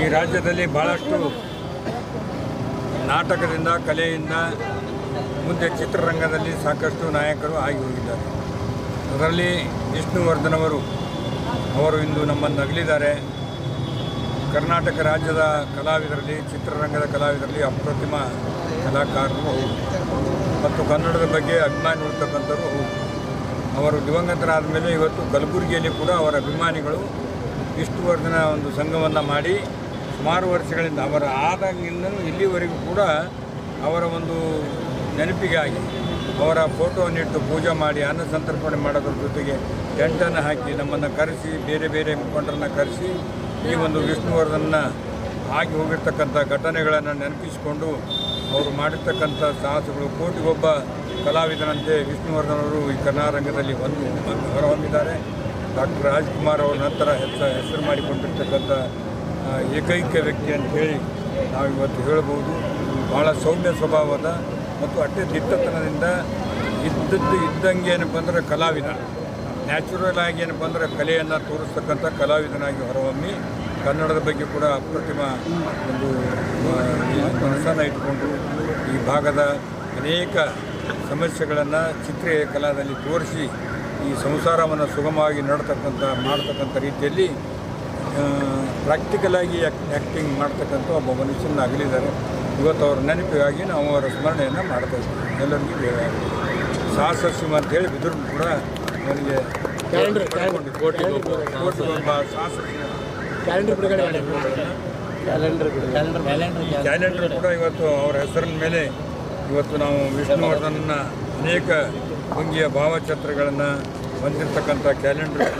ಈ ರಾಜ್ಯದಲ್ಲಿ ಭಾಳಷ್ಟು ನಾಟಕದಿಂದ, ಕಲೆಯಿಂದ ಮುಂದೆ ಚಿತ್ರರಂಗದಲ್ಲಿ ಸಾಕಷ್ಟು ನಾಯಕರು ಆಗಿ ಹೋಗಿದ್ದಾರೆ. ಅದರಲ್ಲಿ ವಿಷ್ಣುವರ್ಧನ್ ಅವರು ಇಂದು ನಮ್ಮನ್ನು ಅಗಲಿದ್ದಾರೆ. ಕರ್ನಾಟಕ ರಾಜ್ಯದ ಕಲಾವಿದರಲ್ಲಿ, ಚಿತ್ರರಂಗದ ಕಲಾವಿದರಲ್ಲಿ ಅಪ್ರತಿಮ ಕಲಾಕಾರರು ಮತ್ತು ಕನ್ನಡದ ಬಗ್ಗೆ ಅಭಿಮಾನಿ ಉಳ್ತಕ್ಕಂಥವ್ರು ಅವರು ದಿವಂಗತರಾದ ಮೇಲೆ ಇವತ್ತು ಕಲಬುರಗಿಯಲ್ಲಿ ಕೂಡ ಅವರ ಅಭಿಮಾನಿಗಳು ವಿಷ್ಣುವರ್ಧನ ಒಂದು ಸಂಘವನ್ನು ಮಾಡಿ ಸುಮಾರು ವರ್ಷಗಳಿಂದ ಅವರ ಆದಾಗಿಂದಲೂ ಇಲ್ಲಿವರೆಗೂ ಕೂಡ ಅವರ ಒಂದು ನೆನಪಿಗಾಗಿ ಅವರ ಫೋಟೋವನ್ನಿಟ್ಟು ಪೂಜೆ ಮಾಡಿ, ಅನ್ನ ಸಂತರ್ಪಣೆ ಮಾಡೋದ್ರ ಜೊತೆಗೆ ಟೆಂಟನ್ನು ಹಾಕಿ ನಮ್ಮನ್ನು ಕರೆಸಿ, ಬೇರೆ ಬೇರೆ ಮುಖಂಡರನ್ನ ಕರೆಸಿ ಈ ಒಂದು ವಿಷ್ಣುವರ್ಧನ್ನ ಆಗಿ ಹೋಗಿರ್ತಕ್ಕಂಥ ಘಟನೆಗಳನ್ನು ನೆನಪಿಸಿಕೊಂಡು ಅವರು ಮಾಡಿರ್ತಕ್ಕಂಥ ಸಾಹಸಗಳು. ಕೋಟಿಗೊಬ್ಬ ಕಲಾವಿದನಂತೆ ವಿಷ್ಣುವರ್ಧನ್ ಅವರು ಈ ಕರ್ನಾಟಕದಲ್ಲಿ ಒಂದು ಹೊರಹೊಮ್ಮಿದ್ದಾರೆ ಡಾಕ್ಟರ್ ರಾಜ್ಕುಮಾರ್ ಅವರ ನಂತರ ಹೆಚ್ಚ ಹೆಸರು ಮಾಡಿಕೊಂಡಿರ್ತಕ್ಕಂಥ ಏಕೈಕ ವ್ಯಕ್ತಿ ಅಂತ ಹೇಳಿ ನಾವು ಇವತ್ತು ಹೇಳ್ಬೋದು. ಭಾಳ ಸೌಮ್ಯ ಸ್ವಭಾವದ ಮತ್ತು ಅಟ್ಟೆ ದಿಟ್ಟತನದಿಂದ ಇದ್ದದ್ದು ಇದ್ದಂಗೆ ಏನಪ್ಪ ಅಂದರೆ ಕಲಾವಿದ. ನ್ಯಾಚುರಲ್ ಆಗಿ ಏನಪ್ಪ ಅಂದರೆ ಕಲೆಯನ್ನು ತೋರಿಸ್ತಕ್ಕಂಥ ಕಲಾವಿದನಾಗಿ ಹೊರಹೊಮ್ಮಿ ಕನ್ನಡದ ಬಗ್ಗೆ ಕೂಡ ಅಪ್ರತಿಮ ಒಂದು ಮನಸ್ಸನ್ನು ಇಟ್ಕೊಂಡು ಈ ಭಾಗದ ಅನೇಕ ಸಮಸ್ಯೆಗಳನ್ನು ಚಿತ್ರ ಕಲಾದಲ್ಲಿ ತೋರಿಸಿ ಈ ಸಂಸಾರವನ್ನು ಸುಗಮವಾಗಿ ನಡತಕ್ಕಂಥ, ಮಾಡ್ತಕ್ಕಂಥ ರೀತಿಯಲ್ಲಿ ಪ್ರಾಕ್ಟಿಕಲಾಗಿ ಆ್ಯಕ್ಟಿಂಗ್ ಮಾಡ್ತಕ್ಕಂಥ ಒಬ್ಬ ಮನುಷ್ಯನ ಅಗಲಿದ್ದಾರೆ ಇವತ್ತು ಅವ್ರ ನೆನಪಿಗಾಗಿ ನಾವು ಅವರ ಸ್ಮರಣೆಯನ್ನು ಮಾಡ್ತಾ ಇದ್ದೀವಿ ಎಲ್ಲರಿಗೂ ಸಾಹಸ ಸಿಂಹ ಅಂತೇಳಿ ಬಿದ್ರು ಕೂಡ ನನಗೆ ಕ್ಯಾಲೆಂಡರ್ ಕೋಟಿ ಕೋಟಿ ಒಬ್ಬ ಸಾಹಸ ಕ್ಯಾಲೆಂಡರ್ ಕ್ಯಾಲೆಂಡರ್ ಕ್ಯಾಲೆಂಡರ್ ಕೂಡ ಇವತ್ತು ಅವರ ಹೆಸರಿನ ಮೇಲೆ ಇವತ್ತು ನಾವು ವಿಷ್ಣುವರ್ಧನನ್ನ ಅನೇಕ ಭಂಗಿಯ ಭಾವಚಿತ್ರಗಳನ್ನು ಹೊಂದಿರತಕ್ಕಂಥ ಕ್ಯಾಲೆಂಡರ್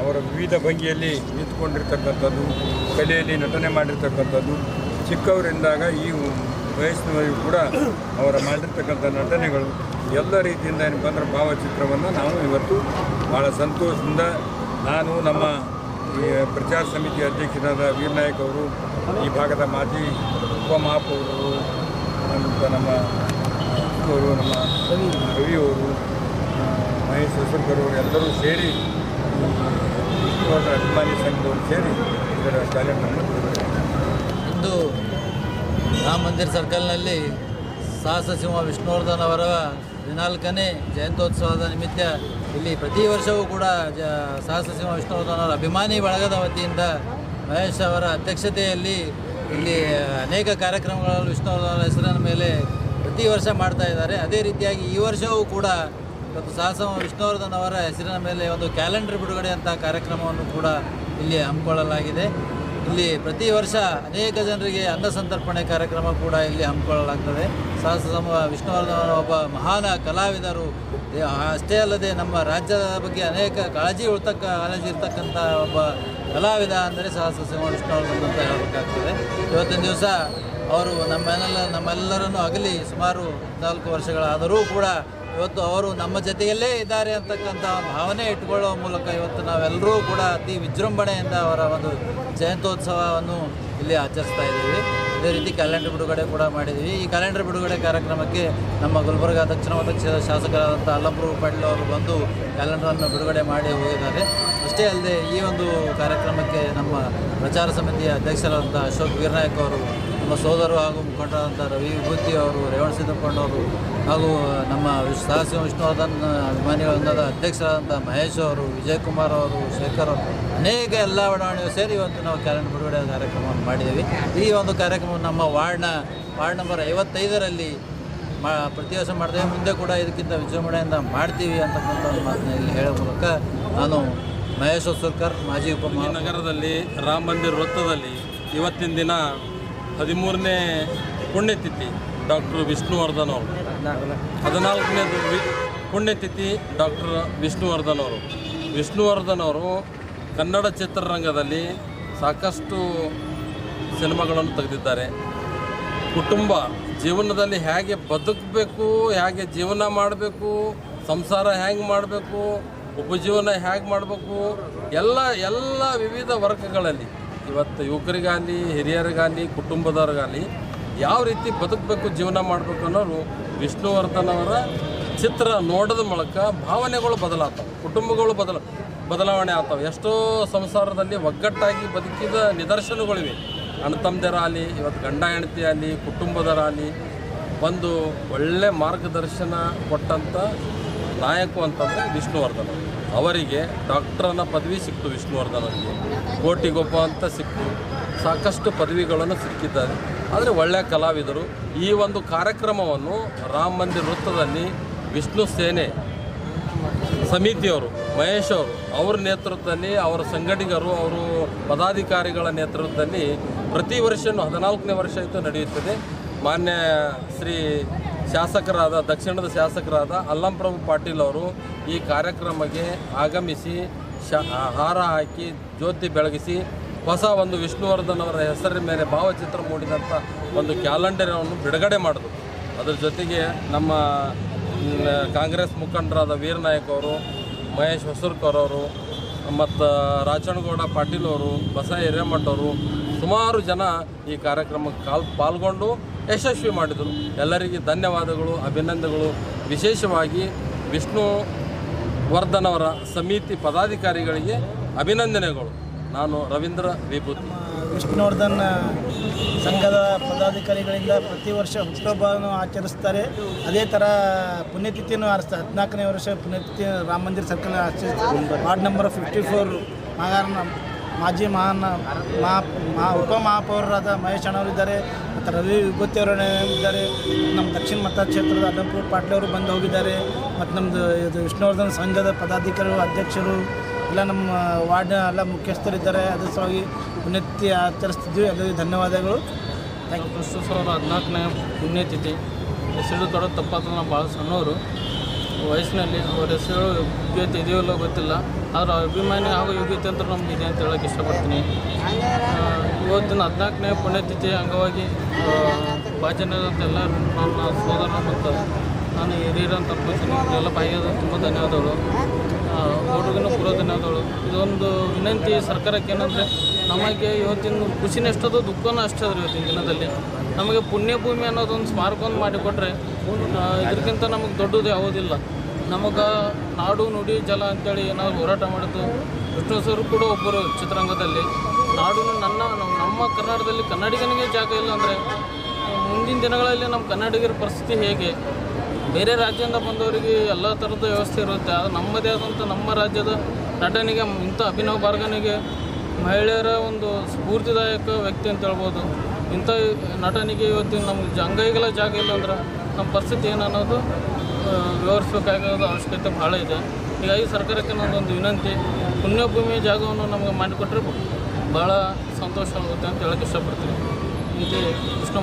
ಅವರ ವಿವಿಧ ಭಂಗಿಯಲ್ಲಿ ನಿಂತ್ಕೊಂಡಿರ್ತಕ್ಕಂಥದ್ದು, ಕಲೆಯಲ್ಲಿ ನಟನೆ ಮಾಡಿರ್ತಕ್ಕಂಥದ್ದು, ಚಿಕ್ಕವರಿಂದಾಗ ಈ ವಯಸ್ಸಿನವರೆಗೂ ಕೂಡ ಅವರ ಮಾಡಿರ್ತಕ್ಕಂಥ ನಟನೆಗಳು ಎಲ್ಲ ರೀತಿಯಿಂದ ಏನಪ್ಪ ಅಂದ್ರೆ ಭಾವಚಿತ್ರವನ್ನು ನಾವು ಇವತ್ತು ಭಾಳ ಸಂತೋಷದಿಂದ ನಾನು ನಮ್ಮ ಪ್ರಚಾರ ಸಮಿತಿ ಅಧ್ಯಕ್ಷರಾದ ವೀರನಾಯಕ್ ಅವರು, ಈ ಭಾಗದ ಮಾಜಿ ಉಪಮಹಾಪೌರರು ನಮ್ಮ ಅವರು ನಮ್ಮ ರವಿಯವರು ಮಹೇಶ್ ಅವರು ಎಲ್ಲರೂ ಸೇರಿ ಇಂದು ರಾಮ ಮಂದಿರ ಸರ್ಕಲ್ನಲ್ಲಿ ಸಾಹಸ ಸಿಂಹ ವಿಷ್ಣುವರ್ಧನ್ ಅವರ ಹದಿನಾಲ್ಕನೇ ಜಯಂತ್ಯೋತ್ಸವದ ನಿಮಿತ್ತ ಇಲ್ಲಿ ಪ್ರತಿ ವರ್ಷವೂ ಕೂಡ ಜ ಸಾಹಸ ಸಿಂಹ ವಿಷ್ಣುವರ್ಧನ್ ಅವರ ಅಭಿಮಾನಿ ಬಳಗದ ವತಿಯಿಂದ ಮಹೇಶ್ ಅವರ ಅಧ್ಯಕ್ಷತೆಯಲ್ಲಿ ಇಲ್ಲಿ ಅನೇಕ ಕಾರ್ಯಕ್ರಮಗಳಲ್ಲಿ ವಿಷ್ಣುವರ್ಧನ್ ಅವರ ಹೆಸರಿನ ಮೇಲೆ ಪ್ರತಿ ವರ್ಷ ಮಾಡ್ತಾ ಇದ್ದಾರೆ. ಅದೇ ರೀತಿಯಾಗಿ ಈ ವರ್ಷವೂ ಕೂಡ ಇವತ್ತು ಸಾಹಸ ವಿಷ್ಣುವರ್ಧನ್ ಅವರ ಹೆಸರಿನ ಮೇಲೆ ಒಂದು ಕ್ಯಾಲೆಂಡರ್ ಬಿಡುಗಡೆ ಅಂತ ಕಾರ್ಯಕ್ರಮವನ್ನು ಕೂಡ ಇಲ್ಲಿ ಹಮ್ಮಿಕೊಳ್ಳಲಾಗಿದೆ. ಇಲ್ಲಿ ಪ್ರತಿ ವರ್ಷ ಅನೇಕ ಜನರಿಗೆ ಅನ್ನ ಸಂತರ್ಪಣೆ ಕಾರ್ಯಕ್ರಮ ಕೂಡ ಇಲ್ಲಿ ಹಮ್ಮಿಕೊಳ್ಳಲಾಗ್ತದೆ. ಸಾಹಸ ಸಮೂಹ ವಿಷ್ಣುವರ್ಧನ್ ಒಬ್ಬ ಮಹಾನ ಕಲಾವಿದರು. ಅಷ್ಟೇ ಅಲ್ಲದೆ ನಮ್ಮ ರಾಜ್ಯದ ಬಗ್ಗೆ ಅನೇಕ ಕಾಳಜಿ ಉಳ್ತಕ್ಕ, ಕಾಳಜಿ ಇರ್ತಕ್ಕಂಥ ಒಬ್ಬ ಕಲಾವಿದ ಅಂದರೆ ಸಾಹಸ ಸಮೂಹ ವಿಷ್ಣುವರ್ಧನ್ ಅಂತ ಹೇಳಬೇಕಾಗ್ತದೆ. ಇವತ್ತಿನ ದಿವಸ ಅವರು ನಮ್ಮೆಲ್ಲ, ನಮ್ಮೆಲ್ಲರನ್ನು ಅಗಲಿ ಸುಮಾರು ನಾಲ್ಕು ವರ್ಷಗಳಾದರೂ ಕೂಡ ಇವತ್ತು ಅವರು ನಮ್ಮ ಜೊತೆಯಲ್ಲೇ ಇದ್ದಾರೆ ಅಂತಕ್ಕಂಥ ಭಾವನೆ ಇಟ್ಕೊಳ್ಳುವ ಮೂಲಕ ಇವತ್ತು ನಾವೆಲ್ಲರೂ ಕೂಡ ಅತಿ ವಿಜೃಂಭಣೆಯಿಂದ ಅವರ ಒಂದು ಜಯಂತ್ಯೋತ್ಸವವನ್ನು ಇಲ್ಲಿ ಆಚರಿಸ್ತಾ ಇದ್ದೀವಿ. ಅದೇ ರೀತಿ ಕ್ಯಾಲೆಂಡರ್ ಬಿಡುಗಡೆ ಕೂಡ ಮಾಡಿದ್ದೀವಿ. ಈ ಕ್ಯಾಲೆಂಡರ್ ಬಿಡುಗಡೆ ಕಾರ್ಯಕ್ರಮಕ್ಕೆ ನಮ್ಮ ಗುಲ್ಬರ್ಗ, ದಕ್ಷಿಣ ಮತ ಕ್ಷೇತ್ರದ ಶಾಸಕರಾದಂಥ ಅಲ್ಲಂಪ್ರಭು ಪಾಟೀಲ್ ಅವರು ಬಂದು ಕ್ಯಾಲೆಂಡರನ್ನು ಬಿಡುಗಡೆ ಮಾಡಿ ಹೋಗಿದ್ದಾರೆ. ಅಷ್ಟೇ ಅಲ್ಲದೆ ಈ ಒಂದು ಕಾರ್ಯಕ್ರಮಕ್ಕೆ ನಮ್ಮ ಪ್ರಚಾರ ಸಮಿತಿಯ ಅಧ್ಯಕ್ಷರಾದಂಥ ಅಶೋಕ್ ವೀರನಾಯಕ್ ಅವರು, ನಮ್ಮ ಸೋದರು ಹಾಗೂ ಮುಖಂಡರಾದಂಥ ರವಿ ವಿಭೂತಿ ಅವರು ರೇವಣ ಸಿದ್ದಪ್ಪಣ್ಣವರು ಹಾಗೂ ನಮ್ಮ ಸಾಹಸ ವಿಷ್ಣುವರ್ಧನ್ ಅಭಿಮಾನಿಗಳಿಂದ ಅಧ್ಯಕ್ಷರಾದಂಥ ಮಹೇಶ್ ಅವರು ವಿಜಯ್ ಕುಮಾರ್ ಅವರು, ಶೇಖರ್ ಅವರು, ಅನೇಕ ಎಲ್ಲ ಬಡಾವಣೆಯು ಸೇರಿ ಇವತ್ತು ನಾವು ಕ್ಯಾಲೆಂಡರ್ ಬಿಡುಗಡೆ ಕಾರ್ಯಕ್ರಮವನ್ನು ಮಾಡಿದ್ದೀವಿ. ಈ ಒಂದು ಕಾರ್ಯಕ್ರಮ ನಮ್ಮ ವಾರ್ಡ್ನ, ವಾರ್ಡ್ ನಂಬರ್ ಐವತ್ತೈದರಲ್ಲಿ ಮಾ, ಪ್ರತಿ ವರ್ಷ ಮಾಡ್ತೇವೆ. ಮುಂದೆ ಕೂಡ ಇದಕ್ಕಿಂತ ವಿಜೃಂಭಣೆಯಿಂದ ಮಾಡ್ತೀವಿ ಅಂತಕ್ಕಂಥ ಒಂದು ಮಾತನ್ನ ಇಲ್ಲಿ ಹೇಳೋ ಮೂಲಕ ನಾನು ಮಹೇಶ್ ಹೊಸೂರ್ಕರ್ ಮಾಜಿ ಉಪ ನಗರದಲ್ಲಿ ರಾಮ ಮಂದಿರ ವೃತ್ತದಲ್ಲಿ ಇವತ್ತಿನ ದಿನ ಹದಿಮೂರನೇ ಪುಣ್ಯತಿಥಿ ಡಾಕ್ಟರ್ ವಿಷ್ಣುವರ್ಧನ್ ಅವರು. ಹದಿನಾಲ್ಕನೇ ಪುಣ್ಯತಿಥಿ ಡಾಕ್ಟರ್ ವಿಷ್ಣುವರ್ಧನ್ ಅವರು. ವಿಷ್ಣುವರ್ಧನ್ ಅವರು ಕನ್ನಡ ಚಿತ್ರರಂಗದಲ್ಲಿ ಸಾಕಷ್ಟು ಸಿನಿಮಾಗಳನ್ನು ತೆಗೆದಿದ್ದಾರೆ. ಕುಟುಂಬ ಜೀವನದಲ್ಲಿ ಹೇಗೆ ಬದುಕಬೇಕು ಹೇಗೆ ಜೀವನ ಮಾಡಬೇಕು ಸಂಸಾರ ಹೇಗೆ ಮಾಡಬೇಕು ಉಪಜೀವನ ಹೇಗೆ ಮಾಡಬೇಕು? ಎಲ್ಲ ಎಲ್ಲ ವಿವಿಧ ವರ್ಗಗಳಲ್ಲಿ. ಇವತ್ತು ಯುವಕರಿಗಾಗಲಿ, ಹಿರಿಯರಿಗಾಗಲಿ, ಕುಟುಂಬದವ್ರಿಗಾಗಲಿ ಯಾವ ರೀತಿ ಬದುಕಬೇಕು, ಜೀವನ ಮಾಡಬೇಕು ಅನ್ನೋರು ವಿಷ್ಣುವರ್ಧನ್ ಅವರ ಚಿತ್ರ ನೋಡೋದ ಮೂಲಕ ಭಾವನೆಗಳು ಬದಲಾಗ್ತವೆ, ಕುಟುಂಬಗಳು ಬದಲ, ಬದಲಾವಣೆ ಆಗ್ತವೆ. ಎಷ್ಟೋ ಸಂಸಾರದಲ್ಲಿ ಒಗ್ಗಟ್ಟಾಗಿ ಬದುಕಿದ ನಿದರ್ಶನಗಳಿವೆ. ಅಣ್ಣ ತಮ್ಮದಿರಾಗಲಿ, ಇವತ್ತು ಗಂಡ ಹೆಂಡತಿ ಆಗಲಿ ಕುಟುಂಬದರಾಗಲಿ ಒಂದು ಒಳ್ಳೆ ಮಾರ್ಗದರ್ಶನ ಕೊಟ್ಟಂಥ ನಾಯಕ ಅಂತಂದರೆ ವಿಷ್ಣುವರ್ಧನ್ ಅವರಿಗೆ ಡಾಕ್ಟ್ರನ ಪದವಿ ಸಿಕ್ತು ವಿಷ್ಣುವರ್ಧನ್ ಅವರಿಗೆ. ಕೋಟಿಗೊಬ್ಬ ಅಂತ ಸಿಕ್ತು. ಸಾಕಷ್ಟು ಪದವಿಗಳನ್ನು ಸಿಕ್ಕಿದ್ದಾರೆ. ಆದರೆ ಒಳ್ಳೆಯ ಕಲಾವಿದರು. ಈ ಒಂದು ಕಾರ್ಯಕ್ರಮವನ್ನು ರಾಮ ಮಂದಿರ ವೃತ್ತದಲ್ಲಿ ವಿಷ್ಣು ಸೇನೆ, ಸಮಿತಿಯವರು ಮಹೇಶ್ ಅವರು ಅವ್ರ ನೇತೃತ್ವದಲ್ಲಿ, ಅವರ ಸಂಘಟಿಗರು, ಅವರು ಪದಾಧಿಕಾರಿಗಳ ನೇತೃತ್ವದಲ್ಲಿ ಪ್ರತಿ ವರ್ಷವೂ ಹದಿನಾಲ್ಕನೇ ವರ್ಷ ಆಯಿತು ನಡೆಯುತ್ತದೆ. ಮಾನ್ಯ ಶ್ರೀ ಶಾಸಕರಾದ, ದಕ್ಷಿಣದ ಶಾಸಕರಾದ ಅಲ್ಲಂಪ್ರಭು ಪಾಟೀಲ್ ಅವರು ಈ ಕಾರ್ಯಕ್ರಮಕ್ಕೆ ಆಗಮಿಸಿ ಶ, ಹಾರ ಹಾಕಿ ಜ್ಯೋತಿ ಬೆಳಗಿಸಿ ಹೊಸ ಒಂದು ವಿಷ್ಣುವರ್ಧನ್ ಅವರ ಹೆಸರಿನ ಮೇಲೆ ಭಾವಚಿತ್ರ ಮೂಡಿದಂಥ ಒಂದು ಕ್ಯಾಲೆಂಡರನ್ನು ಬಿಡುಗಡೆ ಮಾಡಿದ್ರು. ಅದರ ಜೊತೆಗೆ ನಮ್ಮ ಕಾಂಗ್ರೆಸ್ ಮುಖಂಡರಾದ ವೀರನಾಯಕ್ ಅವರು, ಮಹೇಶ್ ಹೊಸೂರ್ಕರ್ ಅವರು, ಮತ್ತು ರಾಚನಗೌಡ ಪಾಟೀಲ್ ಅವರು ಬಸ ಹಿರೇಮಠ ಅವರು ಸುಮಾರು ಜನ ಈ ಕಾರ್ಯಕ್ರಮಕ್ಕೆ ಕಾಲ್ ಪಾಲ್ಗೊಂಡು ಯಶಸ್ವಿ ಮಾಡಿದರು. ಎಲ್ಲರಿಗೆ ಧನ್ಯವಾದಗಳು, ಅಭಿನಂದನೆಗಳು. ವಿಶೇಷವಾಗಿ ವಿಷ್ಣು ವರ್ಧನ್ ಸಮಿತಿ ಪದಾಧಿಕಾರಿಗಳಿಗೆ ಅಭಿನಂದನೆಗಳು. ನಾನು ರವೀಂದ್ರ ವಿಭೂತಿ. ವಿಷ್ಣುವರ್ಧನ್, ಸಂಘದ ಪದಾಧಿಕಾರಿಗಳಿಂದ ಪ್ರತಿ ವರ್ಷ ಹುಟ್ಟುಹಬ್ಬವನ್ನು ಆಚರಿಸ್ತಾರೆ. ಅದೇ ಥರ ಪುಣ್ಯತಿಥಿಯನ್ನು ಆರಿಸ್ತಾರೆ. ಹದಿನಾಲ್ಕನೇ ವರ್ಷ ಪುಣ್ಯತಿಥಿ ರಾಮ ಮಂದಿರ ಸರ್ಕಲ್ ಆಚರಿಸ್ತಾರೆ. ವಾರ್ಡ್ ನಂಬರ್ ಫಿಫ್ಟಿ ಫೋರ್ ಮಾಜಿ ಮಹಾನ್ ಮಹಾ ಮಹಾ ಉಪಮಹಾಪೌರರಾದ ಮಹೇಶ್ ಅಣ್ಣವರಿದ್ದಾರೆ, ಮತ್ತು ರವಿ ಇದ್ದಾರೆ, ನಮ್ಮ ದಕ್ಷಿಣ ಮತಕ್ಷೇತ್ರದ ಅಲ್ಲಂಪುರ ಪಾಟೀಲ್ ಅವರು ಬಂದು ಹೋಗಿದ್ದಾರೆ, ಮತ್ತು ನಮ್ಮದು ಇದು ವಿಷ್ಣುವರ್ಧನ್ ಸಂಘದ ಪದಾಧಿಕಾರಿಗಳು, ಅಧ್ಯಕ್ಷರು, ಎಲ್ಲ ನಮ್ಮ ವಾರ್ಡ್ನ ಎಲ್ಲ ಮುಖ್ಯಸ್ಥರಿದ್ದಾರೆ ಅದ್ರ ಸಲುವಾಗಿ ಪುಣ್ಯತಿಥಿ ಆಚರಿಸ್ತಿದ್ವಿ, ಎಲ್ಲರಿಗೂ ಧನ್ಯವಾದಗಳು. ಥ್ಯಾಂಕ್ ಯು ಅವರು ಹದಿನಾಲ್ಕನೇ ಪುಣ್ಯತಿಥಿ. ಹೆಸರು ತೊಡೋದು ತಪ್ಪಾದ್ರೆ ನಾವು ಭಾಳ ಸಣ್ಣವರು. ವಯಸ್ಸಿನಲ್ಲಿ ಅವ್ರ ಹೆಸರು ಯೋಗ್ಯತೆ ಇದೆಯೋ ಇಲ್ಲೋ ಗೊತ್ತಿಲ್ಲ. ಆದರೆ ಅಭಿಮಾನಿ ಹಾಗೂ ಯೋಗ್ಯತೆ ಅಂತ ನಮ್ಗೆ ಇದೆ ಅಂತ ಹೇಳೋಕ್ಕೆ ಇಷ್ಟಪಡ್ತೀನಿ. ಇವತ್ತಿನ ಹದಿನಾಲ್ಕನೇ ಪುಣ್ಯತಿಥಿ ಅಂಗವಾಗಿ ಭಾಜನದಂತ ಎಲ್ಲ ನನ್ನ ಸೋದರ ಮತ್ತು ನಾನು ಹಿರಿಯರಂತ ಅನ್ಕೋತೀನಿ ಎಲ್ಲ ಭಾಗ್ಯದ ತುಂಬ ಧನ್ಯವಾದಗಳು. ಹುಡುಗನ ಪೂರ್ವ ಧನ್ಯವಾದಗಳು. ಇದೊಂದು ವಿನಂತಿ ಸರ್ಕಾರಕ್ಕೆ ಏನಂದರೆ, ನಮಗೆ ಇವತ್ತಿನ ಖುಷಿನ ಎಷ್ಟದು ದುಃಖನೂ ಅಷ್ಟೇ ಇವತ್ತಿನ ದಿನದಲ್ಲಿ. ನಮಗೆ ಪುಣ್ಯಭೂಮಿ ಅನ್ನೋದೊಂದು ಸ್ಮಾರಕವನ್ನು ಮಾಡಿಕೊಟ್ರೆ ಆ, ಇದಕ್ಕಿಂತ ನಮಗೆ ದೊಡ್ಡದು ಯಾವುದಿಲ್ಲ. ನಮಗೆ ನಾಡು ನುಡಿ ಜಲ ಅಂತೇಳಿ ನಾವು ಹೋರಾಟ ಮಾಡಿದ್ದು ವಿಷ್ಣು ಸರ್ ಕೂಡ ಒಬ್ಬರು ಚಿತ್ರರಂಗದಲ್ಲಿ. ನಾಡು ನನ್ನ ನಮ್ಮ- ನಮ್ಮ ಕರ್ನಾಟಕದಲ್ಲಿ ಕನ್ನಡಿಗನಿಗೆ ಜಾಗ ಇಲ್ಲ ಅಂದರೆ ಮುಂದಿನ ದಿನಗಳಲ್ಲಿ ನಮ್ಮ ಕನ್ನಡಿಗರ ಪರಿಸ್ಥಿತಿ ಹೇಗೆ? ಬೇರೆ ರಾಜ್ಯದಿಂದ ಬಂದವರಿಗೆ ಎಲ್ಲ ಥರದ ವ್ಯವಸ್ಥೆ ಇರುತ್ತೆ. ಆದರೆ ನಮ್ಮದೇ ಆದಂಥ ನಮ್ಮ ರಾಜ್ಯದ ನಟನಿಗೆ ಇಂಥ ಅಭಿನವ ಬಾರ್ಗನಿಗೆ ಮಹಿಳೆಯರ ಒಂದು ಸ್ಫೂರ್ತಿದಾಯಕ ವ್ಯಕ್ತಿ ಅಂತ ಹೇಳ್ಬೋದು. ಇಂಥ ನಟನಿಗೆ ಇವತ್ತಿನ ನಮ್ಗೆ ಜ- ಅಂಗೈಗಳ ಜಾಗ ಇಲ್ಲ ಅಂದ್ರೆ ನಮ್ಮ ಪರಿಸ್ಥಿತಿ ಏನು ಅನ್ನೋದು ಆ, ವಿವರಿಸಬೇಕಾಗೋದು ಅವಶ್ಯಕತೆ ಭಾಳ ಇದೆ. ಹೀಗಾಗಿ ಸರ್ಕಾರಕ್ಕೆ ನನ್ನೊಂದು ವಿನಂತಿ ಪುಣ್ಯಭೂಮಿ ಜಾಗವನ್ನು ನಮಗೆ ಮಾಡಿಕೊಟ್ರೆ ಭಾಳ ಸಂತೋಷ ಆಗುತ್ತೆ ಅಂತ ಹೇಳಕ್ಕೆ ಇಷ್ಟಪಡ್ತೀನಿ. ಇಂತೆ ವಿಷ್ಣು